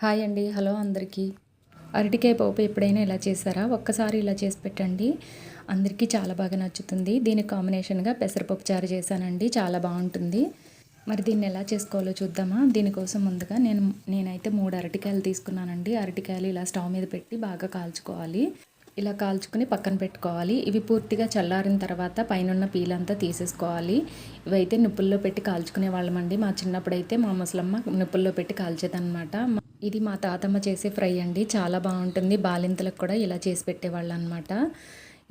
Hi అండి. Hello అందరికీ. అరటికాయ పోపు ఎప్పుడైనా ఇలా చేశారా? ఒక్కసారి ఇలా చేసి పెట్టండి. అందరికీ చాలా బాగా నచ్చుతుంది. దీనికి కాంబినేషన్గా పెసరపప్పు చారు చేశానండి. చాలా బాగుంటుంది. మరి దీన్ని ఎలా చేసుకోవాలో చూద్దామా? దీనికోసం ముందుగా నేను నేనైతే మూడు అరటికాయలు తీసుకున్నానండి. అరటికాయలు ఇలా స్టవ్ మీద పెట్టి బాగా కాల్చుకోవాలి. ఇలా కాల్చుకుని పక్కన పెట్టుకోవాలి. ఇవి పూర్తిగా చల్లారిన తర్వాత పైన పీలంతా తీసేసుకోవాలి. ఇవైతే నిప్పుల్లో పెట్టి కాల్చుకునే వాళ్ళమండి. మా చిన్నప్పుడైతే మా ముసలమ్మ నిప్పుల్లో పెట్టి కాల్చేదనమాట ఇది మా తాతమ్మ చేసే ఫ్రై అండి. చాలా బాగుంటుంది. బాలింతలకు కూడా ఇలా చేసి పెట్టేవాళ్ళు అనమాట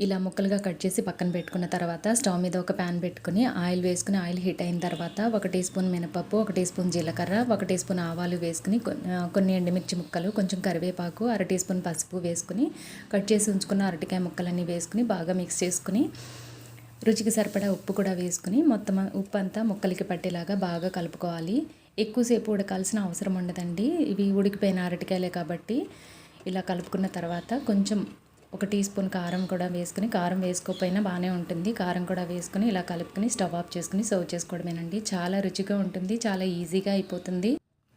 ఇలా ముక్కలుగా కట్ చేసి పక్కన పెట్టుకున్న తర్వాత స్టవ్ మీద ఒక ప్యాన్ పెట్టుకుని ఆయిల్ వేసుకుని ఆయిల్ హీట్ అయిన తర్వాత ఒక టీ స్పూన్ మినపప్పు ఒక టీ స్పూన్ జీలకర్ర ఒక టీ స్పూన్ ఆవాలు వేసుకుని కొన్ని ఎండుమిర్చి ముక్కలు కొంచెం కరివేపాకు అర టీ స్పూన్ పసుపు వేసుకుని కట్ చేసి ఉంచుకున్న అరటికాయ ముక్కలన్నీ వేసుకుని బాగా మిక్స్ చేసుకుని రుచికి సరిపడా ఉప్పు కూడా వేసుకుని మొత్తం ఉప్పు అంతా ముక్కలకి పట్టేలాగా బాగా కలుపుకోవాలి. ఎక్కువసేపు ఉడకాల్సిన అవసరం ఉండదండి. ఇవి ఉడికిపోయిన అరటికాయలే కాబట్టి ఇలా కలుపుకున్న తర్వాత కొంచెం ఒక టీ స్పూన్ కారం కూడా వేసుకుని కారం వేసుకోకపోయినా బాగానే ఉంటుంది. కారం కూడా వేసుకుని ఇలా కలుపుకొని స్టవ్ ఆఫ్ చేసుకుని సర్వ్ చేసుకోవడమేనండి. చాలా రుచిగా ఉంటుంది చాలా ఈజీగా అయిపోతుంది.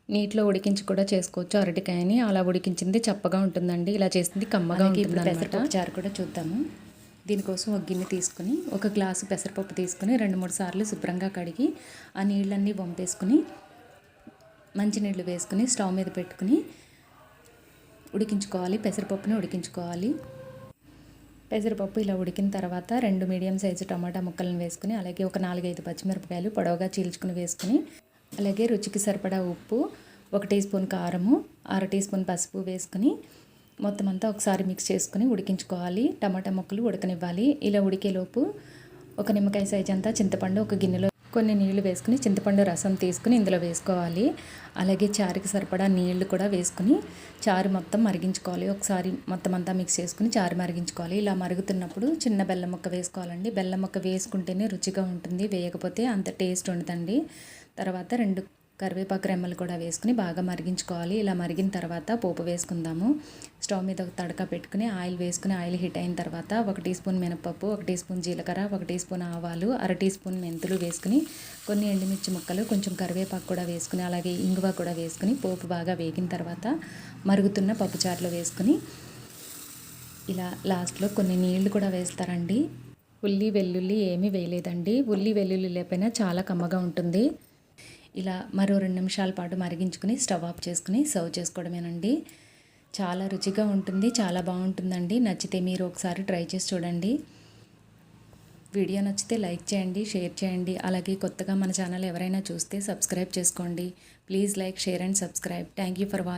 నీటిలో ఉడికించి కూడా చేసుకోవచ్చు అరటికాయని. అలా ఉడికించింది చప్పగా ఉంటుందండి. ఇలా చేసింది కమ్మగా ఉంటుంది పెసరపప్పు చారు కూడా చూద్దాము. దీనికోసం ఒక గిన్నె తీసుకుని ఒక గ్లాసు పెసరపప్పు తీసుకుని రెండు మూడు సార్లు శుభ్రంగా కడిగి ఆ నీళ్ళన్నీ వంపేసుకుని మంచినీళ్ళు వేసుకుని స్టవ్ మీద పెట్టుకుని ఉడికించుకోవాలి. పెసరపప్పుని ఉడికించుకోవాలి. పెసరపప్పు ఇలా ఉడికిన తర్వాత రెండు మీడియం సైజు టమాటా ముక్కలను వేసుకుని అలాగే ఒక నాలుగైదు పచ్చిమిరపకాయలు పొడవుగా చీల్చుకుని వేసుకుని అలాగే రుచికి సరిపడా ఉప్పు ఒక టీ స్పూన్ కారము అర టీ స్పూన్ పసుపు వేసుకుని మొత్తం అంతా ఒకసారి మిక్స్ చేసుకుని ఉడికించుకోవాలి. టమాటా ముక్కలు ఉడకనివ్వాలి. ఇలా ఉడికేలోపు ఒక నిమ్మకాయ సైజ్ అంతా చింతపండు ఒక గిన్నెలో కొన్ని నీళ్ళు వేసుకుని చింతపండు రసం తీసుకుని ఇందులో వేసుకోవాలి. అలాగే చారుకి సరిపడా నీళ్ళు కూడా వేసుకుని చారు మొత్తం మరిగించుకోవాలి. ఒకసారి మొత్తం అంతా మిక్స్ చేసుకుని చారు మరిగించుకోవాలి. ఇలా మరుగుతున్నప్పుడు చిన్న బెల్లం ముక్క వేసుకోవాలండి. బెల్లం ముక్క వేసుకుంటేనే రుచిగా ఉంటుంది. వేయకపోతే అంత టేస్ట్ ఉండదండి. తర్వాత రెండు కరివేపాకు రెమ్మలు కూడా వేసుకుని బాగా మరిగించుకోవాలి. ఇలా మరిగిన తర్వాత పోపు వేసుకుందాము. స్టవ్ మీద ఒక తడక పెట్టుకుని ఆయిల్ వేసుకుని ఆయిల్ హీట్ అయిన తర్వాత ఒక టీ స్పూన్ మినపప్పు ఒక టీ స్పూన్ జీలకర్ర ఒక టీ స్పూన్ ఆవాలు అర టీ స్పూన్ మెంతులు వేసుకుని కొన్ని ఎండుమిర్చి ముక్కలు కొంచెం కరివేపాకు కూడా వేసుకుని అలాగే ఇంగువ కూడా వేసుకుని పోపు బాగా వేగిన తర్వాత మరుగుతున్న పప్పుచారులో వేసుకుని ఇలా లాస్ట్లో కొన్ని నీళ్ళు కూడా వేస్తారండి. ఉల్లి వెల్లుల్లి ఏమీ వేయలేదండి. ఉల్లి వెల్లుల్లి లేకపోయినా చాలా కమ్మగా ఉంటుంది. ఇలా మరో రెండు నిమిషాల పాటు మరిగించుకుని స్టవ్ ఆఫ్ చేసుకుని సర్వ్ చేసుకోవడమేనండి. చాలా రుచిగా ఉంటుంది చాలా బాగుంటుందండి. నచ్చితే మీరు ఒకసారి ట్రై చేసి చూడండి. వీడియో నచ్చితే లైక్ చేయండి షేర్ చేయండి. అలాగే కొత్తగా మన ఛానల్ ఎవరైనా చూస్తే సబ్స్క్రైబ్ చేసుకోండి. Please like share and subscribe. Thank you for watching